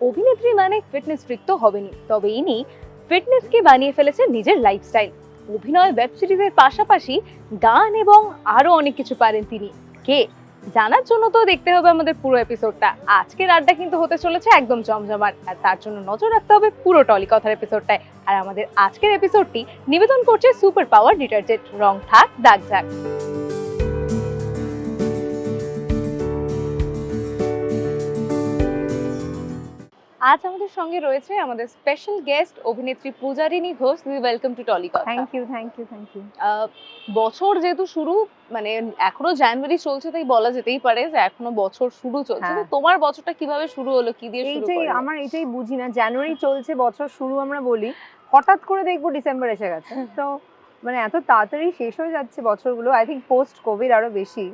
অভিনেত্রী মানে fitness freak তো হবেনি তবে ইনি ফিটনেসকে বানিয়ে ফেলেছে নিজের লাইফস্টাইল অভিনয় ওয়েব সিরিজের পাশাপাশি গান এবং আরও অনেক কিছু পারেন তিনি। কে? জানার জন্য তো দেখতে হবে আমাদের পুরো এপিসোডটা আজকের আড্ডা কিন্তু হতে চলেছে একদম জমজমাট। আর তার জন্য নজর রাখতে হবে পুরো টলি কথার এপিসোডটায় আর আমাদের আজকের এপিসোডটি নিবেদন করছে সুপার পাওয়ার ডিটারজেন্ট রং, থাক, দাগ, ঝাক। আজ আমাদের সঙ্গে রয়েছে আমাদের স্পেশাল গেস্ট অভিনেত্রী Pujarini Ghosh. Welcome to Tolly Kotha thank you thank you thank you বছর যেহেতু শুরু মানে এখনও জানুয়ারি চলছে তাই বলা যেতেই পারে যে এখনও বছর শুরু চলছে। তো হ্যাঁ। তোমার বছরটা কীভাবে শুরু হলো কি দিয়ে শুরু এইটাই আমার এটাই বুঝি না। জানুয়ারি চলছে বছর শুরু আমরা বলি। হঠাৎ করে দেখব ডিসেম্বর এসে গেছে। তো মানে এত তাড়াতাড়ি শেষ হয়ে যাচ্ছে বছরগুলো। আই থিঙ্ক পোস্ট কোভিড আরও বেশি।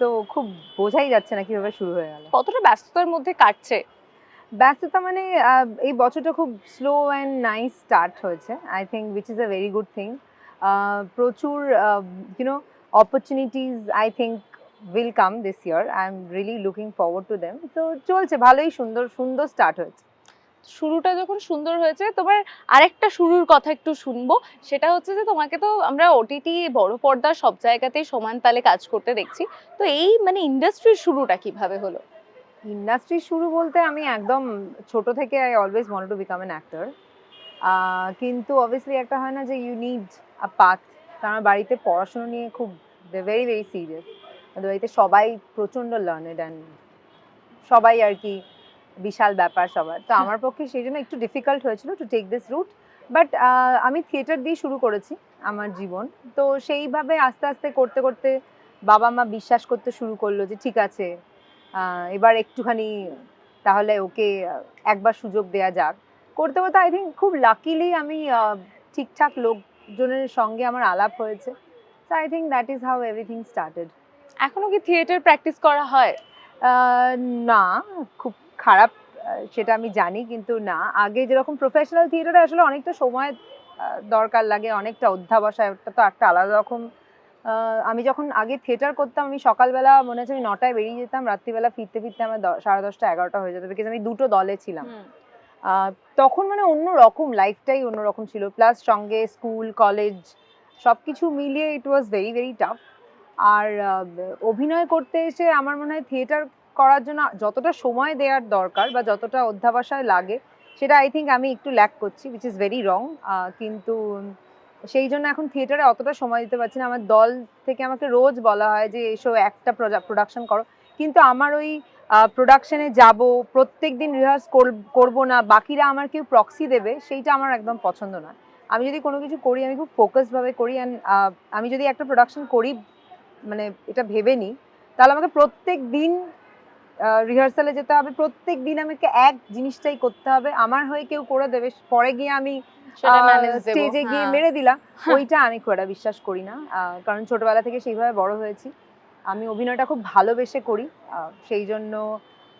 তো খুব বোঝাই যাচ্ছে না কীভাবে শুরু হয়ে গেল। কতটা ব্যস্ততার মধ্যে কাটছে ব্যস্ততা মানে এই বছরটা খুব স্লো অ্যান্ড নাইস স্টার্ট হয়েছে I think which is a very good thing প্রচুর you know opportunities I think will come this year I am really looking forward to them তো চলছে, ভালোই সুন্দর সুন্দর স্টার্ট হয়েছে। শুরুটা যখন সুন্দর হয়েছে, তোমার আরেকটা শুরুর কথা একটু শুনব। সেটা হচ্ছে যে, তোমাকে তো আমরা ওটিটি বড় পর্দা, সব জায়গাতেই সমান তালে কাজ করতে দেখছি। তো এই মানে ইন্ডাস্ট্রির শুরুটা কীভাবে হলো? ইন্ডাস্ট্রি শুরু বলতে আমি একদম ছোট থেকে I always want to become an actor কিন্তু অবভিয়াসলি একটা হয় না যে ইউ নিড আ পাথ কারণ বাড়িতে পড়াশুনো নিয়ে খুব ভেরি ভেরি সিরিয়াস আমাদের বাড়িতে সবাই প্রচণ্ড লার্নেড অ্যান্ড সবাই আর কি বিশাল ব্যাপার সবার। তো আমার পক্ষে সেই জন্য একটু ডিফিকাল্ট হয়েছিল to take this route but আমি থিয়েটার দিয়ে শুরু করেছি আমার জীবন। তো সেইভাবে আস্তে আস্তে করতে করতে বাবা মা বিশ্বাস করতে শুরু করল যে ঠিক আছে এবার একটুখানি তাহলে ওকে একবার সুযোগ দেয়া যাক। করতে করতে আই থিঙ্ক খুব লাকিলি আমি ঠিকঠাক লোকজনের সঙ্গে আমার আলাপ হয়েছে। So I think that is how everything started এখনও কি থিয়েটার প্র্যাকটিস করা হয়? না খুব খারাপ সেটা আমি জানি কিন্তু না। আগে যেরকম প্রফেশনাল থিয়েটারে আসলে অনেকটা সময় দরকার লাগে অনেকটা অধ্যাবসায় ওটা তো একটা আলাদা রকম আমি যখন আগে থিয়েটার করতাম আমি সকালবেলা মনে হচ্ছে আমি নটায় বেরিয়ে যেতাম রাত্রিবেলা ফিরতে ফিরতে আমার দ- সাড়ে দশটা এগারোটা হয়ে যেত বিকজ আমি দুটো দলে ছিলাম। তখন মানে অন্য রকম লাইফটাই অন্যরকম ছিল। প্লাস সঙ্গে স্কুল কলেজ সব কিছু মিলিয়ে it was very very tough আর অভিনয় করতে এসে আমার মনে হয় থিয়েটার করার জন্য যতটা সময় দেওয়ার দরকার বা যতটা অধ্যাবসায় লাগে সেটা আই থিঙ্ক আমি একটু ল্যাক করছি উইচ ইজ ভেরি রং কিন্তু সেই জন্য এখন থিয়েটারে অতটা সময় দিতে পারছি না। আমার দল থেকে আমাকে রোজ বলা হয় যে, এসো একটা প্রোডাকশন করো। কিন্তু আমার ওই প্রোডাকশনে যাব, প্রত্যেক দিন রিহার্স করব না, বাকিরা আমার কেউ প্রক্সি দেবে, সেইটা আমার একদম পছন্দ না। আমি যদি কোনো কিছু করি, আমি খুব ফোকাসভাবে করি অ্যান্ড আমি যদি একটা প্রোডাকশন করি মানে এটা ভেবে নিই, তাহলে আমাকে প্রত্যেক দিন রিহার্সালে যেতে হবে। প্রত্যেক দিন আমাকে এক জিনিসটাই করতে হবে। আমার হয়ে কেউ করে দেবে। পরে গিয়ে আমি স্টেজে গিয়ে মেরে দিলাম। ওইটা আমি খুব একটা বিশ্বাস করি না কারণ ছোটবেলা থেকে সেইভাবে বড় হয়েছি। আমি অভিনয়টা খুব ভালোবেসে করি সেই জন্য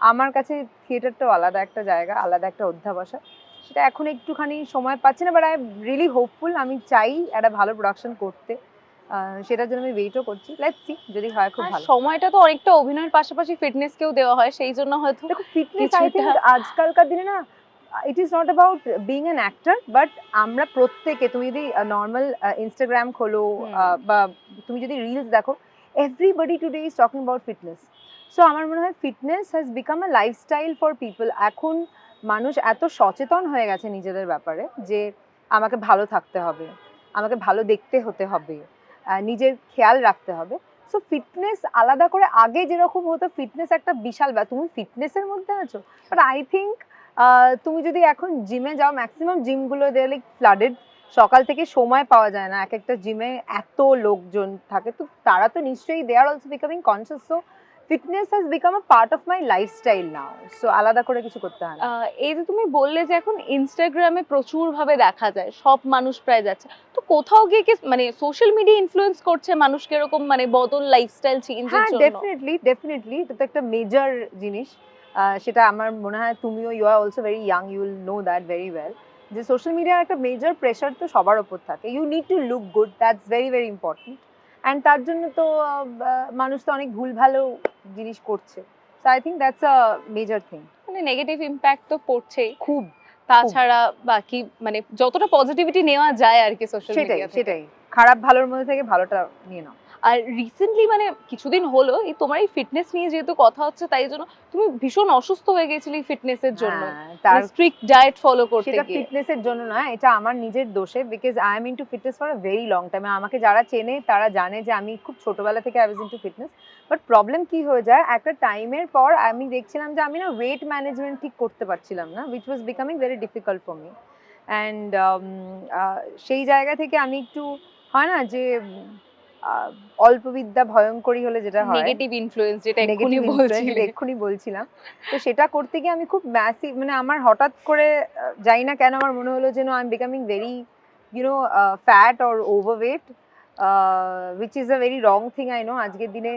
আমার কাছে থিয়েটারটাও আলাদা একটা জায়গা আলাদা একটা অধ্যাবসা। সেটা এখন একটুখানি সময় পাচ্ছি না বাট আই রিয়েলি হোপফুল আমি চাই একটা ভালো প্রোডাকশন করতে। সেটার জন্য আমি ওয়েটও করছি। লেটস সি যদি হয় খুব ভালো। সময়টা তো অনেকটা অভিনয়ের পাশাপাশি ফিটনেসকেও দেওয়া হয় সেই জন্য হয়তো ফিটনেস আই থিঙ্ক আজকালকার দিনে না it is not about being an actor but আমরা প্রত্যেকে তুমি যদি নর্মাল ইনস্টাগ্রাম খোলো বা তুমি যদি রিলস দেখো everybody today is talking about fitness so আমার মনে হয় fitness has become a lifestyle for people এখন মানুষ এত সচেতন হয়ে গেছে নিজেদের ব্যাপারে যে আমাকে ভালো থাকতে হবে আমাকে ভালো দেখতে হতে হবে নিজের খেয়াল রাখতে হবে। সো ফিটনেস আলাদা করে আগে যেরকম হতো ফিটনেস একটা বিশাল ব্যাপার। তুমি ফিটনেসের মধ্যে আছো বাট আই থিঙ্ক তুমি যদি এখন জিমে যাও ম্যাক্সিমাম জিমগুলো দে লাইক ফ্লাডেড সকাল থেকে সময় পাওয়া যায় না। এক একটা জিমে এত লোকজন থাকে তো তারা তো নিশ্চয়ই they are also becoming conscious so fitness has become a part of my lifestyle now so আলাদা করে কিছু করতে হয় এই যে তুমি বললে যে এখন ইনস্টাগ্রামে প্রচুর ভাবে দেখা যায় সব মানুষ প্রায় যাচ্ছে। তো কোথাও গিয়ে কি মানে সোশ্যাল মিডিয়া ইনফ্লুয়েন্স করছে মানুষকে এরকম মানে বদল লাইফস্টাইল চেঞ্জের হ্যাঁ জন্য? ডেফিনেটলি ডেফিনেটলি এটা তো একটা মেজর জিনিস। সেটা আমার মনে হয় তুমিও you are also very young you will know that very well যে সোশ্যাল মিডিয়ার একটা মেজর প্রেশার তো সবার ওপর থাকে। You need to look good that's very very important and তার জন্য তো মানুষ তো অনেক ভুল ভালো জিনিস করছে। So I think that's a major thing মানে নেগেটিভ ইম্প্যাক্ট তো পড়ছেই। খুব তাছাড়া বাকি মানে যতটা পজিটিভিটি নেওয়া যায় আর কি সোশ্যাল সেটাই মিডিয়া সেটাই। খারাপ ভালোর মধ্যে থেকে ভালোটা নিয়ে নাও। আর রিসেন্টলি মানে কিছুদিন হলো এই তোমার এই ফিটনেস নিয়ে যেহেতু কথা হচ্ছে তাই জন্য তুমি ভীষণ অসুস্থ হয়ে গেছিলে ফিটনেসের জন্য। হ্যাঁ, তার স্ট্রিক্ট ডায়েট ফলো করতে সেটা গিয়ে। ফিটনেসের জন্য না এটা আমার নিজের দোষে because I am into fitness for a very long time আমাকে যারা চেনে তারা জানে যে আমি খুব ছোটবেলা থেকে I was into fitness but problem কি হয়ে যায়? একটা টাইমের পর আমি দেখছিলাম যে আমি না ওয়েট ম্যানেজমেন্ট ঠিক করতে পারছিলাম না which was becoming very difficult for me and সেই জায়গা থেকে আমি একটু হয় না যে অল্প বিদ্যা ভয়ঙ্করী হলে যেটা হয়। নেগেটিভ ইনফ্লুয়েন্স যেটা এক্ষুনি ইনফ্লুয়েন্স এক্ষুনি বলছিলাম। তো সেটা করতে গিয়ে আমি খুব ম্যাসিভ মানে আমার হঠাৎ করে জানি না কেন আমার মনে হলো যেন I am becoming very you know fat or overweight which is a very wrong thing I know আজকের দিনে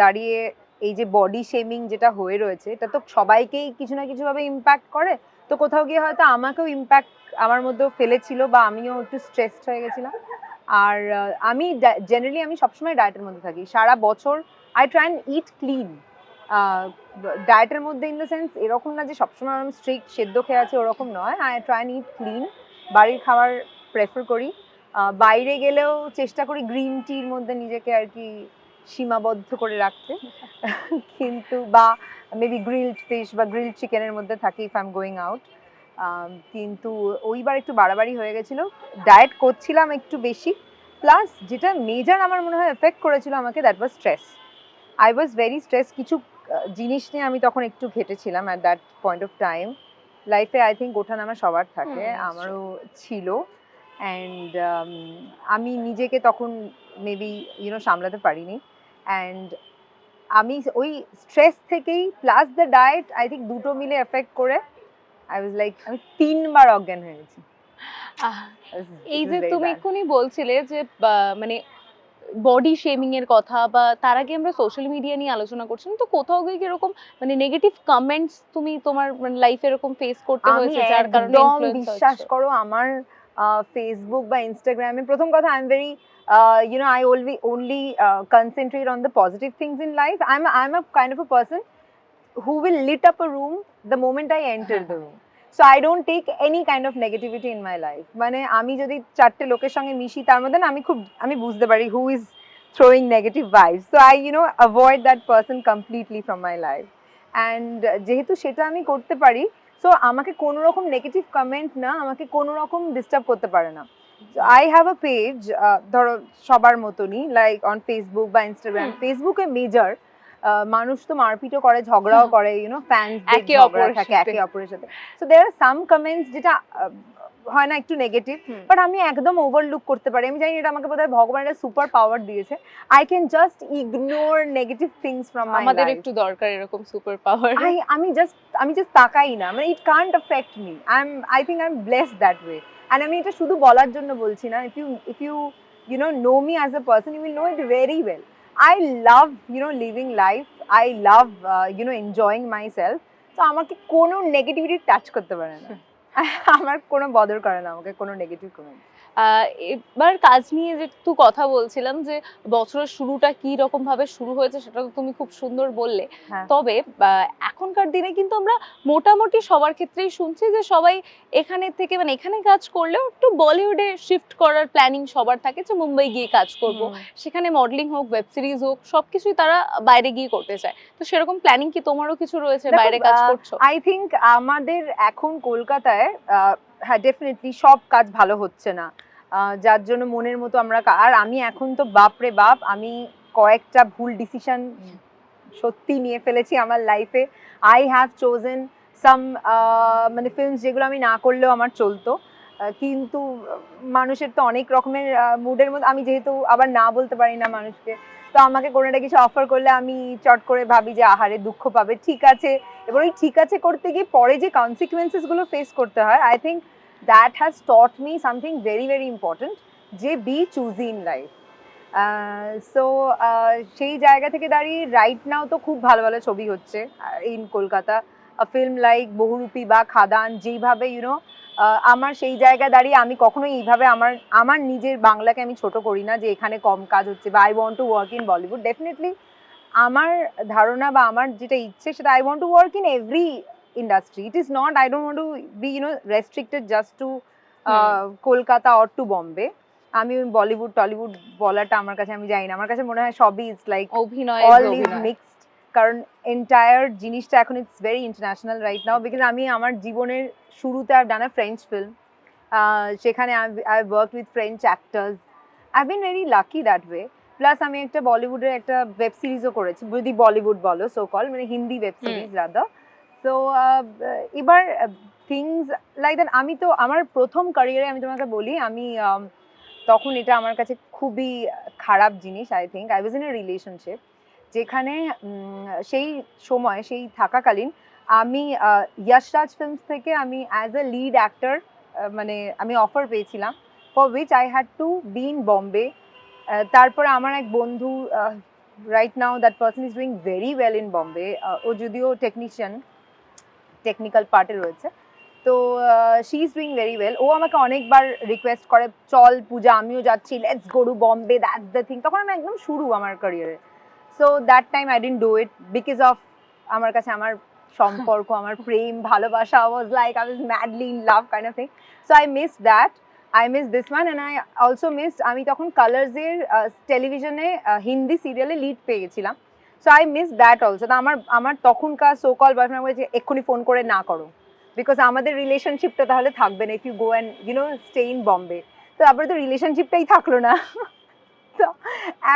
দাঁড়িয়ে এই যে বডি শেমিং যেটা হয়ে রয়েছে এটা তো সবাইকেই কিছু না কিছুভাবে ইম্প্যাক্ট করে। তো কোথাও গিয়ে হয়তো আমাকেও ইম্প্যাক্ট আমার মধ্যেও ফেলেছিল বা আমিও একটু স্ট্রেসড হয়ে গেছিলাম। আর আমি জেনারেলি আমি সবসময় ডায়েটের মধ্যে থাকি। সারা বছর I try and eat clean ডায়েটের মধ্যে ইন দ্য সেন্স এরকম না যে সবসময় আমি স্ট্রিক্ট সেদ্ধ খেয়ে আছে ওরকম নয়। I try and eat clean বাড়ির খাবার প্রেফার করি। বাইরে গেলেও চেষ্টা করি গ্রিন টির মধ্যে নিজেকে আর কি সীমাবদ্ধ করে রাখতে। কিন্তু বা মেবি গ্রিলড ফিশ বা গ্রিলড চিকেনের মধ্যে থাকি if I am going out কিন্তু ওইবার একটু বাড়াবাড়ি হয়ে গেছিল। ডায়েট করছিলাম একটু বেশি। প্লাস যেটা মেজার আমার মনে হয় এফেক্ট করেছিল আমাকে that was stress I was very stress কিছু জিনিস নিয়ে আমি তখন একটু ঘেটেছিলাম at that point of time লাইফে আই থিঙ্ক ওঠানামা সবার থাকে আমারও ছিল। অ্যান্ড আমি নিজেকে তখন মেবি ইউনো সামলাতে পারিনি। অ্যান্ড আমি ওই স্ট্রেস থেকেই plus the diet I think দুটো মিলে এফেক্ট করে আই ওয়াজ লাইক আমি তিনবার অজ্ঞান হয়ে গেছি। এই যে তুমি এক্ষুনি বলছিলে যে মানে বডি শেমিং এর কথা বা তার আগে আমরা সোশ্যাল মিডিয়া নিয়ে আলোচনা করছিলাম তো কোথাও গিয়ে কি এরকম মানে নেগেটিভ কমেন্টস তুমি তোমার লাইফে এরকম ফেস করতে হয়েছে যার কারণে বিশ্বাস করো আমার ফেসবুক বা ইনস্টাগ্রামে প্রথম কথা I am very you know i only only uh, concentrate on the positive things in life. I'm i'm a kind of a person who will lit up a room the moment i enter the room so i don't take any kind of negativity in my life মানে আমি যদি চারটে লোকের সঙ্গে মিশি তার মধ্যে না আমি খুব আমি বুঝতে পারি who is throwing negative vibes so i you know avoid that person completely from my life and যেহেতু সেটা আমি করতে পারি সো আমাকে কোনো রকম নেগেটিভ কমেন্ট না আমাকে কোনো রকম ডিস্টার্ব করতে পারে না আই হ্যাভ আ পেজ ধরো সবার মতনই লাইক অন ফেসবুক বা ইনস্টাগ্রাম। ফেসবুকে মেজর মানুষ তো মারপিটও করে ঝগড়াও করে ইউনো ফ্যান্স একে অপরের থাকে সাথে। একে অপরের সাথে। So there R some comments যেটা হয় না একটু নেগেটিভ বাট আমি একদম ওভারলুক করতে পারি। আমি জানি এটা আমাকে বোধহয় ভগবান একটা সুপার পাওয়ার দিয়েছে। I can just ignore negative things from my আমাদের একটু দরকার এরকম সুপার পাওয়ার I আমি জাস্ট আমি জাস্ট তাকাই না। মানে it can't affect me I am I think I am blessed that way and আমি এটা শুধু বলার জন্য বলছি না। If you if you you know know me as a person you will know it very well I love you know living life I love you know enjoying myself তো আমাকে কোনো নেগেটিভিটি টাচ করতে পারে না। আমার কোনো বদর করে না আমাকে কোনো নেগেটিভ কমেন্ট এবার কাজ নিয়ে যেহেতু কথা বলছিলাম যে বছরের শুরুটা কি রকম ভাবে শুরু হয়েছে সেটা তো তুমি খুব সুন্দর বললে। হ্যাঁ। তবে এখনকার দিনে কিন্তু আমরা মোটামুটি সবার ক্ষেত্রেই শুনছি যে সবাই এখানে থেকে মানে এখানে কাজ করলেও একটু বলিউডে শিফট করার প্ল্যানিং সবার থাকে যে মুম্বাই গিয়ে কাজ করব। সেখানে মডেলিং হোক ওয়েব সিরিজ হোক সবকিছুই তারা বাইরে গিয়ে করতে চায়। তো সেরকম প্ল্যানিং কি তোমারও কিছু রয়েছে বাইরে কাজ করছ? আই থিঙ্ক আমাদের এখন কলকাতায় আহ, হ্যাঁ ডেফিনেটলি সব কাজ ভালো হচ্ছে না। যার জন্য মনের মতো আমরা আর আমি এখন তো বাপ রে বাপ, আমি কয়েকটা ভুল ডিসিশন সত্যি নিয়ে ফেলেছি আমার লাইফে আই হ্যাভ চোজেন সাম মানে ফিল্মস যেগুলো আমি না করলেও আমার চলতো। কিন্তু মানুষের তো অনেক রকমের মুডের মধ্যে আমি যেহেতু আবার না বলতে পারি না মানুষকে, তো আমাকে কোনো একটা কিছু অফার করলে আমি চট করে ভাবি যে, আহারে, দুঃখ পাবে। ঠিক আছে, এবার ওই ঠিক আছে করতে গিয়ে পরে যে কনসিকুয়েন্সেসগুলো ফেস করতে হয় I think that has taught me something very very important যে be choosy in life so সেই জায়গা থেকে দাঁড়িয়ে রাইট নাও তো খুব ভালো ভালো ছবি হচ্ছে in Kolkata. Film like Bahurupi বা খাদান, যেইভাবে ইউনো আমার সেই জায়গায় দাঁড়িয়ে আমি কখনোই এইভাবে আমার আমার নিজের বাংলাকে আমি ছোট করি না, যে এখানে কম কাজ হচ্ছে বা I want to work in Bollywood definitely আমার ধারণা বা আমার যেটা ইচ্ছে সেটা I want to work in every industry it is not I don't want to be you know restricted just to Kolkata or to Bombay আমি Bollywood Tollywood বলাটা আমার কাছে আমি জানি না। আমার কাছে মনে হয় সবই ইটস লাইক অভিনয় অল ইজ মিক্সড কারণ এন্টায়ার জিনিসটা এখন it's very international right now because আমি আমার জীবনের শুরুতে আই ডান ফ্রেঞ্চ ফিল্ম সেখানে I work with French actors I been very lucky that way plus আমি একটা বলিউডের একটা ওয়েব সিরিজও করেছি যদি বলিউড বলো সো কল মানে হিন্দি ওয়েব সিরিজ রাদা তো এবার থিংস লাইক দ্যাট আমি তো আমার প্রথম ক্যারিয়ারে আমি তোমাকে বলি আমি um, তখন এটা আমার কাছে খুবই খারাপ জিনিস I think I was in a relationship যেখানে সেই সময় সেই থাকাকালীন আমি ইয়াশরাজ ফিল্মস থেকে আমি অ্যাজ এ লিড অ্যাক্টর মানে আমি অফার পেয়েছিলাম for which I had to be in Bombay তারপরে আমার এক বন্ধু right now that person is doing very well in Bombay ও যদিও টেকনিশিয়ান টেকনিক্যাল পার্টে রয়েছে। তো she is doing very well ও আমাকে অনেকবার রিকোয়েস্ট করে চল পূজা আমিও যাচ্ছি। Let's go to Bombay that's the thing তখন আমি একদম শুরু আমার ক্যারিয়ারে so that time I didn't do it because of আমার কাছে আমার সম্পর্ক আমার প্রেম ভালোবাসা was like I was madly in love kind of thing so I miss that I miss this one and I also miss আমি তখন কালার্সের টেলিভিশনে হিন্দি সিরিয়ালে লিড পেয়ে গেছিলাম so I miss that also তো আমার আমার তখনকার সো কল বয়ফ্রেন্ড বলছে এক্ষুনি ফোন করে না করো। বিকজ আমাদের রিলেশনশিপটা তাহলে থাকবে না if you go and you know stay in Bombay তো তারপরে তো রিলেশনশিপটাই থাকল না। তো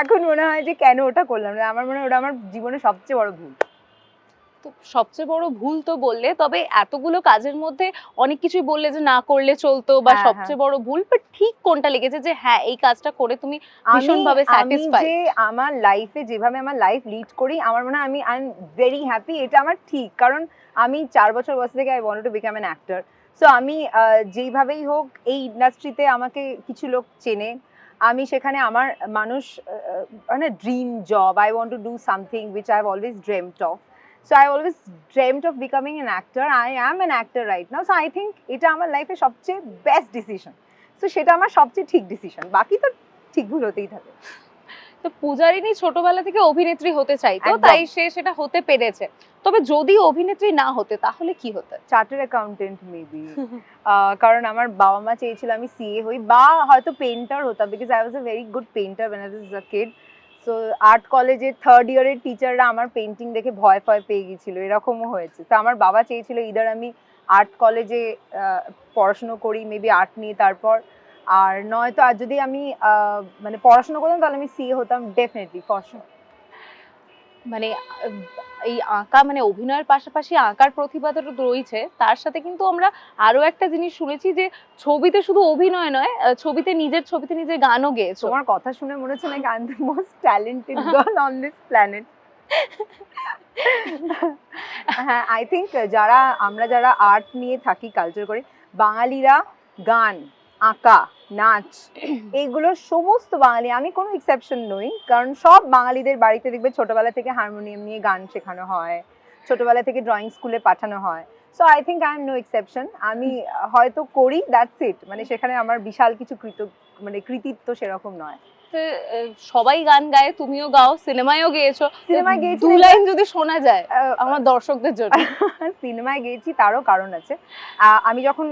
এখন মনে হয় যে কেন ওটা করলাম না? আমার মনে হয় ওটা আমার জীবনে সবচেয়ে বড় ভুল। তো সবচেয়ে বড় ভুল তো বললে তবে এতগুলো কাজের মধ্যে অনেক কিছুই বললে যে না করলে চলতো বা হ্যাঁ, সবচেয়ে বড় ভুল বাট ঠিক কোনটা লেগেছে যে হ্যাঁ এই কাজটা করে তুমি ভীষণভাবে আমি- আমি যে আমার লাইফে যেভাবে আমার লাইফ লিড করি আমার মনে হয় আমি আই এম ভেরি হ্যাপি এটা আমার ঠিক। কারণ আমি চার বছর বয়স থেকে I want to become an actor so আমি যেইভাবেই হোক এই ইন্ডাস্ট্রিতে আমাকে কিছু লোক চেনে আমি সেখানে আমার মানুষ মানে dream job I want to do something which I have always dreamed of so I always dreamed of becoming an actor I am an actor right now so I think এটা আমার লাইফে সবচেয়ে বেস্ট ডিসিশন সো সেটা আমার সবচেয়ে ঠিক decision বাকি তো ঠিক ভুল হতেই থাকে। তো পূজারিনী ছোটবেলা থেকে অভিনেত্রী হতে চাইতো। তাই সে সেটা হতে পেরেছে। তবে যদি অভিনেত্রী না হতে তাহলে কি হতে? চার্টার অ্যাকাউন্টেন্ট মেবি কারণ আমার বাবা মা চেয়েছিল আমি সিএ হই বা হয়তো পেন্টার হতাম because I was a very good painter when I was a kid so art কলেজের থার্ড ইয়ারের টিচাররা আমার পেন্টিং দেখে ভয় ভয় পেয়ে গেছিল এরকমও হয়েছে। তো আমার বাবা চেয়েছিল, ইদার আমি আর্ট কলেজে পড়াশুনো করি মেবি আর্ট নিয়ে তারপর। আর নয়তো, আর যদি আমি মানে পড়াশুনো করতাম, তাহলে আমি সিএ হতাম ডেফিনেটলি ফর মানে এই আঁকা মানে অভিনয়ের পাশাপাশি আঁকার প্রতিভাটা তো রয়েছে। তার সাথে কিন্তু আমরা আরও একটা জিনিস শুনেছি যে, ছবিতে শুধু অভিনয় নয় ছবিতে নিজের ছবিতে নিজে গানও গেয়েছো। তোমার কথা শুনে মনে হচ্ছে am the most talented girl on this planet হ্যাঁ আই থিঙ্ক যারা, আমরা যারা আর্ট নিয়ে থাকি কালচার করি, বাঙালিরা গান, আঁকা নাচ এইগুলো সমস্ত বাঙালি আমি কোনো এক্সেপশন নই কারণ সব বাঙালিদের বাড়িতে দেখবে ছোটবেলা থেকে হারমোনিয়াম নিয়ে গান শেখানো হয় ছোটবেলা থেকে ড্রয়িং স্কুলে পাঠানো হয়। So I think I am no exception আমি হয়তো করি দ্যাটস ইট মানে সেখানে আমার বিশাল কিছু কৃত মানে কৃতিত্ব সেরকম নয়। তো, সবাই গান গায় তুমিও গাও সিনেমায়ও গেয়েছো সিনেমায় গেয়েছি দু লাইন যদি শোনা যায় আমার দর্শকদের জন্য। সিনেমায় গেয়েছি তারও কারণ আছে। আমি যখন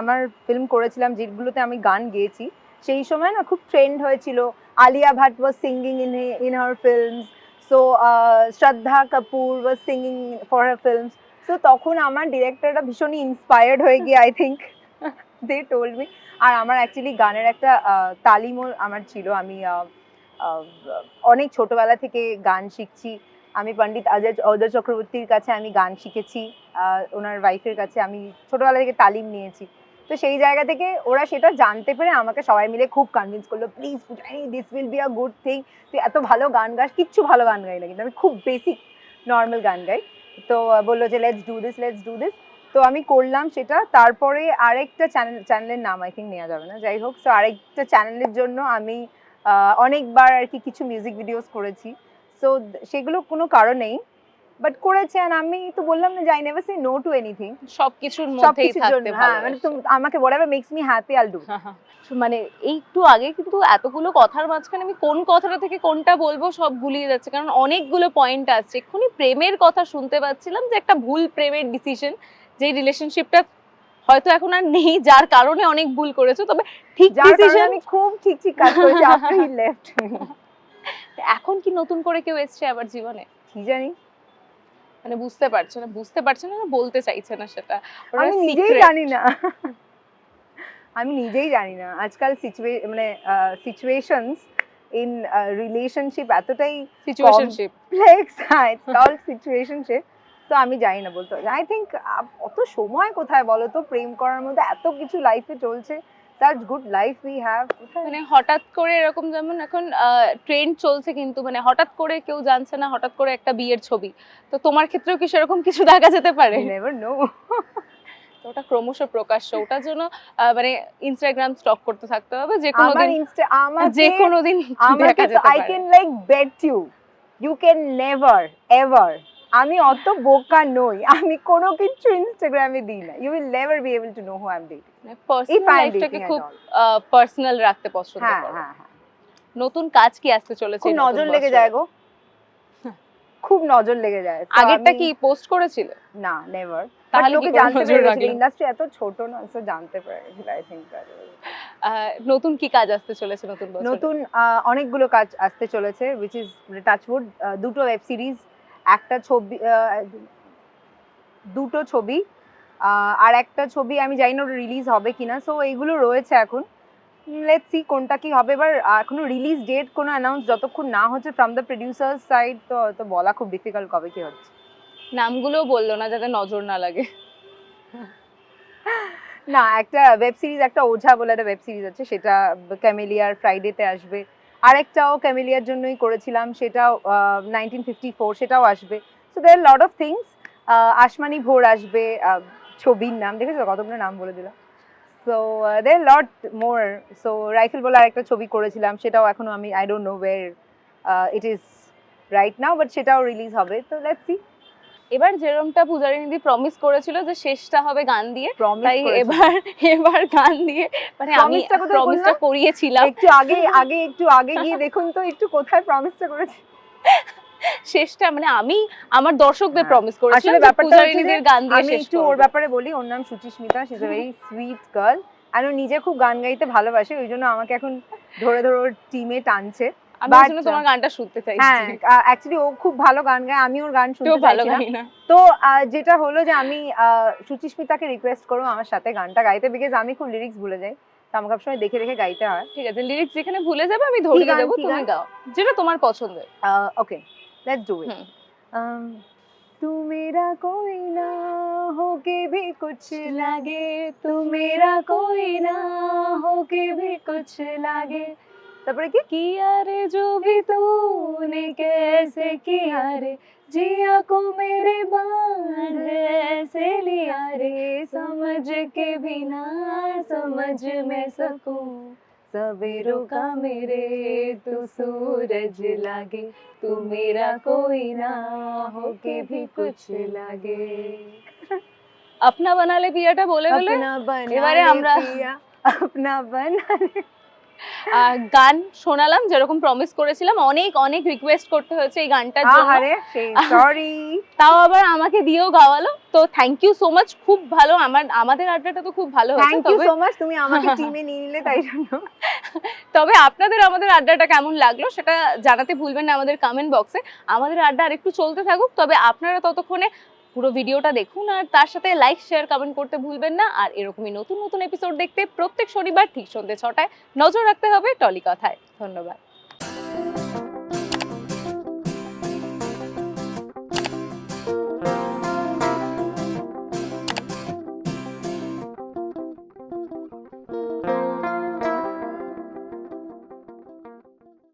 আমার ফিল্ম করেছিলাম যেগুলোতে আমি গান গেয়েছি সেই সময় না খুব ট্রেন্ড হয়েছিল। Alia Bhatt was singing in in her films so Shraddha Kapoor was singing for her films so তখন আমার ডিরেক্টররা ভীষণই ইন্সপায়ার্ড হয়ে গিয়ে I think they told me আর আমার অ্যাকচুয়ালি গানের একটা তালিমও আমার ছিল। আমি অনেক ছোটবেলা থেকে গান শিখছি। আমি পণ্ডিত অজয় অজয় চক্রবর্তীর কাছে আমি গান শিখেছি। ওনার ওয়াইফের কাছে আমি ছোটবেলা থেকে তালিম নিয়েছি। তো সেই জায়গা থেকে ওরা সেটা জানতে পেরে আমাকে সবাই মিলে খুব কনভিন্স করল please this will be a good thing তুই এত ভালো গান গাস, কিচ্ছু ভালো গান গাই না। কিন্তু আমি খুব বেসিক নর্মাল গান গাই। তো বলল যে let's do this let's do this তো আমি করলাম সেটা। তারপরে আরেকটা চ্যানেল চ্যানেলের নাম আই থিঙ্ক নেওয়া যাবে না। যাই হোক সো আরেকটা চ্যানেলের জন্য আমি অনেকবার আর কি কিছু মিউজিক ভিডিওস করেছি। সো সেগুলো কোনো কারণেই বাট করেছে and আমি তো বললাম না যাই never say no to anything সবকিছুর মধ্যেই থাকতে হ্যাঁ মানে তুমি আমাকে whatever makes me happy I'll do মানে একটু আগে কিন্তু এতগুলো কথার মাঝখানে আমি কোন কথাটা থেকে কোনটা বলব সব গুলিয়ে যাচ্ছে কারণ অনেকগুলো পয়েন্ট আছে এক্ষুনি প্রেমের কথা শুনতে পাচ্ছিলাম যে একটা ভুল প্রেমের ডিসিশন যে রিলেশনশিপটা হয়তো এখন আর নেই যার কারণে অনেক ভুল করেছ তবে ঠিক ডিসিশন আমি খুব ঠিক ঠিক কাজ করেছি he left me এখন কি নতুন করে কেউ এসছে আবার জীবনে? কি জানি? মানে বুঝতে পারছে না বুঝতে পারছে না না বলতে চাইছে না সেটা? আমি নিজেই জানি না। আমি নিজেই জানি না। আজকাল সিচুয়ে মানে সিচুয়েশনস ইন রিলেশনশিপ এতটাই সিচুয়েশনশিপ কমপ্লেক্স হ্যাঁ ইটস কল্ড সিচুয়েশনশিপ তো আমি জানি না বলতে আই থিঙ্ক অত সময় কোথায় বলো তো? প্রেম করার মধ্যে এত কিছু লাইফে চলছে। Such good life we have মানে হঠাৎ করে এরকম যেমন এখন ট্রেন্ড চলছে কিন্তু মানে হঠাৎ করে কেউ জানছে না হঠাৎ করে একটা বিয়ের ছবি। তো তোমার ক্ষেত্রেও কি সেরকম কিছু দেখা যেতে পারে? নেভার নো তো ওটা ক্রমশ প্রকাশ্য। ওটার জন্য মানে ইনস্টাগ্রাম স্টক করতে থাকতে হবে। যে কোনো দিন আমার যে কোনো দিন দেখা যেতে I can like bet you you can never ever আমি অত বোকা নই। আমি কোনো কিছু ইনস্টাগ্রামে দিই না। You will never be able to know who I am dating লাইফটাকে খুব পার্সোনাল রাখতে পছন্দ হ্যাঁ করো। হ্যাঁ হ্যাঁ। নতুন কাজ কি আসতে চলেছে খুব নজর লেগে যায় গো। খুব নজর লেগে যায়। আগেরটা কি পোস্ট করেছিলে? না নেভার তাহলে লোকে জানতে নজর পেরে গেছিল রাখলে? ইন্ডাস্ট্রি এত ছোট না সো জানতে পেরে গেছিল আই থিংক নতুন কি কাজ আসতে চলেছে নতুন বছরে? নতুন অনেকগুলো কাজ আসতে চলেছে উইচ ইজ টাচউড দুটো ওয়েব সিরিজ একটা ছবি দুটো ছবি আর একটা ছবি আমি জানি না রিলিজ হবে কিনা সো এইগুলো রয়েছে এখন। লেটস সি কোনটা কি হবে। এবার এখনও রিলিজ ডেট কোনো অ্যানাউন্স যতক্ষণ না হচ্ছে ফ্রম দ্য প্রডিউসার সাইড তো তো বলা খুব ডিফিকাল্ট কবে কি হচ্ছে। নামগুলো বলল না যাতে নজর না লাগে। না একটা ওয়েব সিরিজ একটা ওঝা বলে একটা ওয়েব সিরিজ আছে সেটা ক্যামেলিয়ার ফ্রাইডেতে আসবে। আরেকটাও ক্যামিলিয়ার জন্যই করেছিলাম, সেটাও নাইনটিন ফিফটি ফোর সেটাও আসবে। So there lot of things Asmani Bhor আসবে ছবির নাম, দেখেছ কতগুলো নাম বলে দিলাম। So there lot more so Rifle বলে আরেকটা ছবি করেছিলাম, সেটাও এখনও আমি I don't know where it is right now but সেটাও রিলিজ হবে। তো লেটস সি এবার যেরমটা পূজারি নিধি প্রমিস করেছিল যে শেষটা হবে গান দিয়ে তাই এবার এবার গান দিয়ে মানে আমি প্রমিসটা করিয়েছিলাম। একটু আগে আগে একটু আগে গিয়ে দেখুন তো একটু কোথায় প্রমিসটা করেছি। শেষটা মানে আমি আমার দর্শকদের হ্যাঁ। প্রমিস করেছি আসলে ব্যাপারটা গান দিয়ে আমি শেষ একটু ওর ব্যাপারে বলি ওর নাম Suchismita she is very sweet girl আর ও নিজে খুব গান গাইতে ভালোবাসে ওই জন্য আমাকে এখন ধরে ধরে ওর টিমে টানছে। আমি but- ওই জন্য তোমার গানটা শুনতে হ্যাঁ চাইছি অ্যাকচুয়ালি ও খুব ভালো গান গায় আমি ওর গান কেউ শুনতে ভালো চাইছি না। গাই না তো আহ, যেটা হলো যে আমি আহ, সুচিস্মিতাকে রিকোয়েস্ট করবো আমার সাথে গানটা গাইতে বিকজ আমি খুব লিরিক্স ভুলে যাই তো আমাকে সবসময় দেখে দেখে গাইতে হয় ঠিক আছে লিরিক্স যেখানে ভুলে যাবে আমি ধরিয়ে গান, দেবো কি তুমি গান? গাও যেটা তোমার পছন্দের okay let's do it hmm. तू मेरा कोई ना हो के भी कुछ লাগে তু মেরা কোই না हो के भी कुछ लागे जिया को मेरे बाल ऐसे लिया रे। समझ के बिना समझ में सकूँ। सवेरों का मेरे तू सूरज लागे। तू मेरा कोई ना हो के भी कुछ लागे। अपना बना ले पिया बोले বলে अपना बना अपना बना ले। গান শোনালাম যেরকম প্রমিস করেছিলাম অনেক অনেক রিকোয়েস্ট করতে হয়েছে এই গানটার জন্য। সরি তাও আবার আমাকে দিয়েও গাওয়ালো। তো থ্যাংক ইউ সো মাচ খুব ভালো। আমার আমাদের আড্ডাটা তো খুব ভালো হয়েছে থ্যাংক ইউ তবে সো মাচ তুমি আমাকে টিমে নিয়ে নিলে তাই জন্য। তবে আপনাদের আমাদের আড্ডাটা কেমন লাগল সেটা জানাতে ভুলবেন না আমাদের কমেন্ট বক্সে আমাদের আড্ডা আরেকটু চলতে থাকুক তবে আপনারা ততক্ষণে পুরো ভিডিওটা দেখুন আর তার সাথে লাইক শেয়ার কমেন্ট করতে ভুলবেন না। আর এরকমই নতুন নতুন এপিসোড দেখতে প্রত্যেক শনিবার ঠিক সন্ধ্যে ছটায় নজর রাখতে হবে টলি কথায়। ধন্যবাদ।